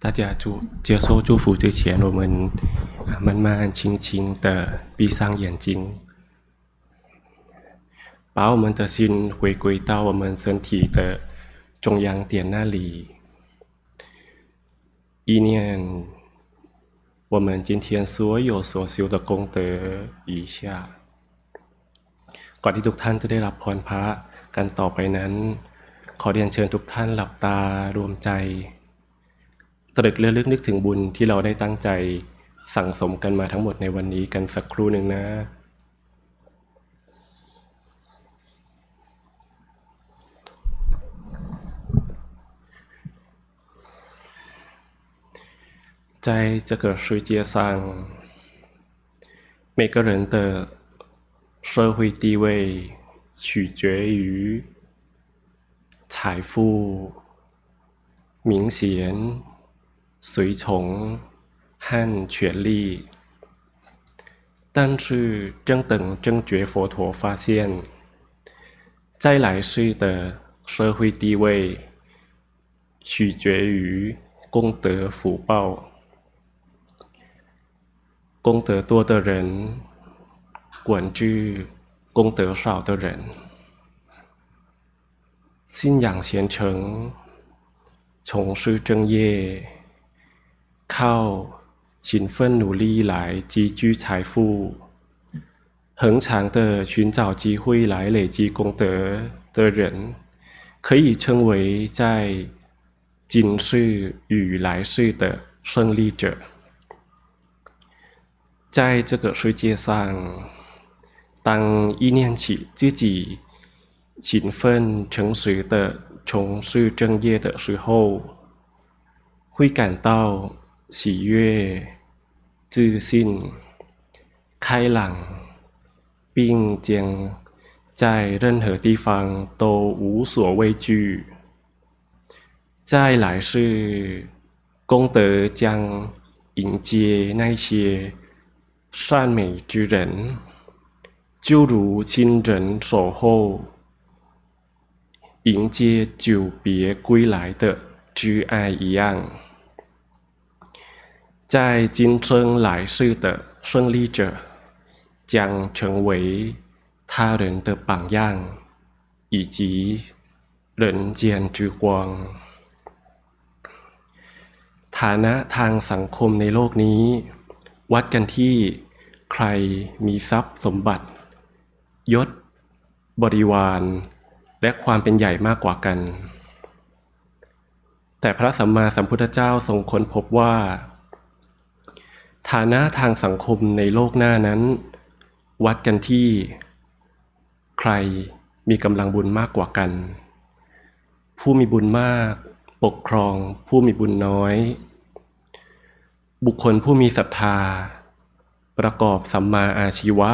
大家祝接受祝福之前，我们啊慢慢轻轻的闭上眼睛，把我们的心回归到我们身体的中央点那里，意念我们今天所有所修的功德以下。ก่อนที่ทุกท่านจะได้รับพรพระกันต่อไปนั้น ขอเรียนเชิญทุกท่านหลับตารวมใจ ตรึกเรือลึกนึกถึงบุญที่เราได้ตั้งใจสั่งสมกันมาทั้งหมดในวันนี้กันสักครู่หนึ่งนะ 在这个世界上，每个人的社会地位取决于财富、名衔、 随从和权力。但是正等正觉佛陀发现，在来世的社会地位取决于功德福报。功德多的人管制功德少的人，信仰虔诚，从事正业，靠勤奋努力来积聚财富，恒常的寻找机会来累积功德的人，可以称为在今世与来世的胜利者。在这个世界上，当一念起自己勤奋诚实的从事正业的时候，会感到喜悦、自信、开朗，并将在任何地方都无所畏惧。在来世，功德将迎接那些。善美之人，就如亲人守候迎接久别归来的挚爱一样，在今生来世的胜利者，将成为他人的榜样，以及人间之光。ฐานะทางสังคมในโลกนี้วัดกันที่ใครมีทรัพย์สมบัติ ยศ บริวาร และความเป็นใหญ่มากกว่ากัน แต่พระสัมมาสัมพุทธเจ้าทรงค้นพบว่า ฐานะทางสังคมในโลกหน้านั้น วัดกันที่ ใครมีกำลังบุญมากกว่ากัน ผู้มีบุญมาก ปกครองผู้มีบุญน้อย บุคคลผู้มีศรัทธา ประกอบสัมมาอาชีวะ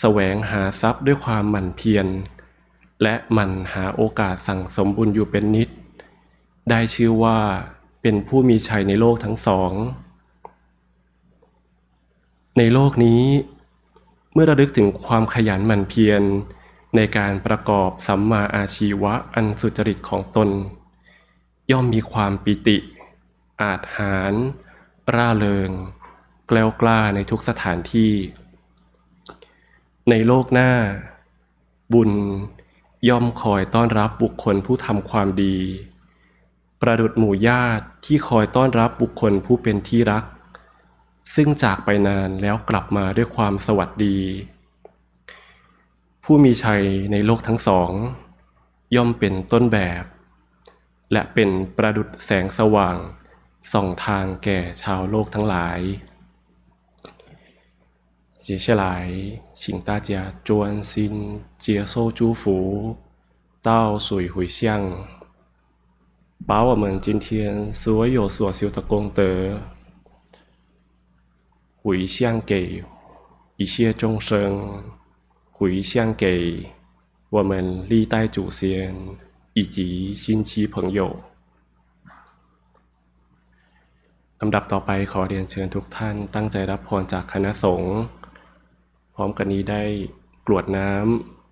แสวงหาทรัพย์ด้วยความหมั่นเพียร และหมั่นหาโอกาสสั่งสมบุญอยู่เป็นนิด ได้ชื่อว่าเป็นผู้มีชัยในโลกทั้งสอง ในโลกนี้ เมื่อระลึกถึงความขยันหมั่นเพียร ในการประกอบสัมมาอาชีวะอันสุจริตของตน ย่อมมีความปิติ อาจหารร่าเริง แกล้วกล้าในทุกสถานที่ ในโลกหน้า บุญย่อมคอยต้อนรับบุคคลผู้ทำความดี ประดุดหมู่ญาติที่คอยต้อนรับบุคคลผู้เป็นที่รัก ซึ่งจากไปนานแล้วกลับมาด้วยความสวัสดี ผู้มีชัยในโลกทั้งสอง ย่อมเป็นต้นแบบ และเป็นประดุดแสงสว่างส่องทางแก่ชาวโลกทั้งหลาย接下来，请大家专心接受祝福，到水回向，把我们今天所有所修的功德 回向给一切众生，回向给我们历代祖先以及亲戚朋友。ลำดับต่อไปขอเรียนเชิญทุกท่านตั้งใจรับพรจากคณะสงฆ์พร้อมกันนี้ได้กรวดน้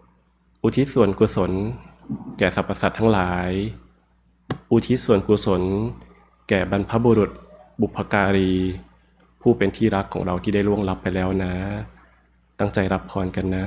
ำอุทิศส่วนกุศล แก่สรรพสัตว์ทั้งหลาย อุทิศส่วนกุศล แ ก่บรรพบุรุษ บุพการี ผู้เป็นที่รักของเราที่ได้ล่วงลับไปแล้วนะ ตั้งใจรับพรกันนะ